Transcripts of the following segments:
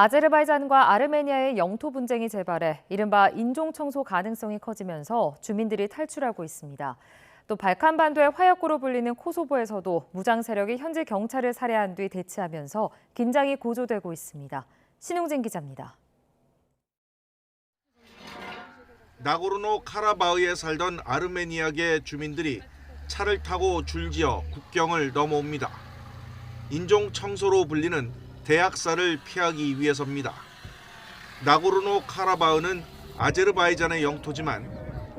아제르바이잔과 아르메니아의 영토 분쟁이 재발해 이른바 인종 청소 가능성이 커지면서 주민들이 탈출하고 있습니다. 또 발칸 반도의 화약고로 불리는 코소보에서도 무장 세력이 현지 경찰을 살해한 뒤 대치하면서 긴장이 고조되고 있습니다. 신용진 기자입니다. 나고르노 카라바흐에 살던 아르메니아계 주민들이 차를 타고 줄지어 국경을 넘어옵니다. 인종 청소로 불리는 대학살을 피하기 위해서입니다. 나고르노 카라바흐는 아제르바이잔의 영토지만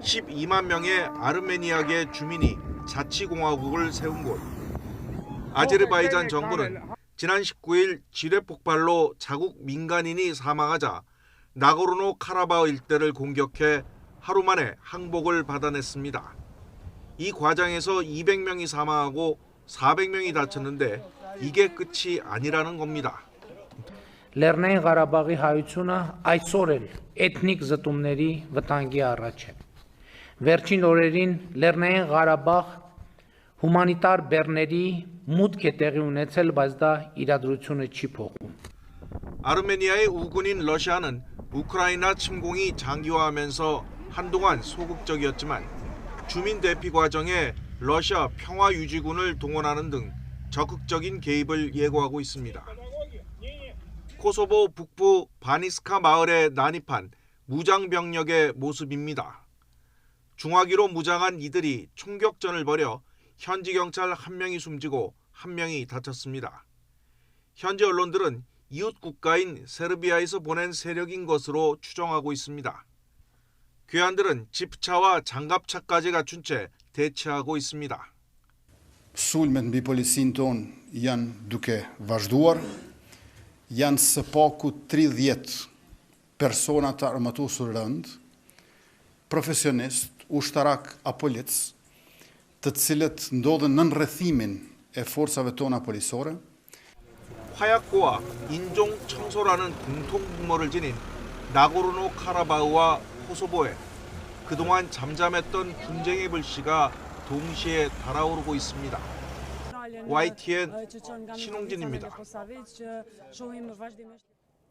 12만 명의 아르메니아계 주민이 자치공화국을 세운 곳. 아제르바이잔 정부는 지난 19일 지뢰 폭발로 자국 민간인이 사망하자 나고르노 카라바흐 일대를 공격해 하루 만에 항복을 받아냈습니다. 이 과정에서 200명이 사망하고 400명이 다쳤는데 이게 끝이 아니라는 겁니다. Լեռնային Ղարաբաղի հայությունը այսօր էլ էթնիկ զտումների վտանգի առաջ է։ Վերջին օրերին Լեռնային Ղարաբաղ հումանիտար բեռների մուտք է տեղի ունեցել, բայց դա իրադրությունը չի փոխում։ 아르메니아의 우군인 러시아는 우크라이나 침공이 장기화하면서 한동안 소극적이었지만 주민 대피 과정에 러시아 평화유지군을 동원하는 등 적극적인 개입을 예고하고 있습니다. 코소보 북부 바니스카 마을에 난입한 무장병력의 모습입니다. 중화기로 무장한 이들이 총격전을 벌여 현지 경찰 한 명이 숨지고 한 명이 다쳤습니다. 현지 언론들은 이웃 국가인 세르비아에서 보낸 세력인 것으로 추정하고 있습니다. 괴한들은 지프차와 장갑차까지 갖춘 채 대치하고 있습니다. Sulmet mbi policinë tonë janë duke vazhduar, janë së paku 30 persona të armatusur rënd, profesionist, ushtarak apo lic, të cilët ndodhen në rrethimin e forcave tona policore, 화약고와 인종 청소라는 공통 분모를 지닌 나고르노 카라바흐와 코소보에 그동안 잠잠했던 분쟁의 불씨가 동시에 달아오르고 있습니다. YTN 신홍진입니다. 신홍진입니다.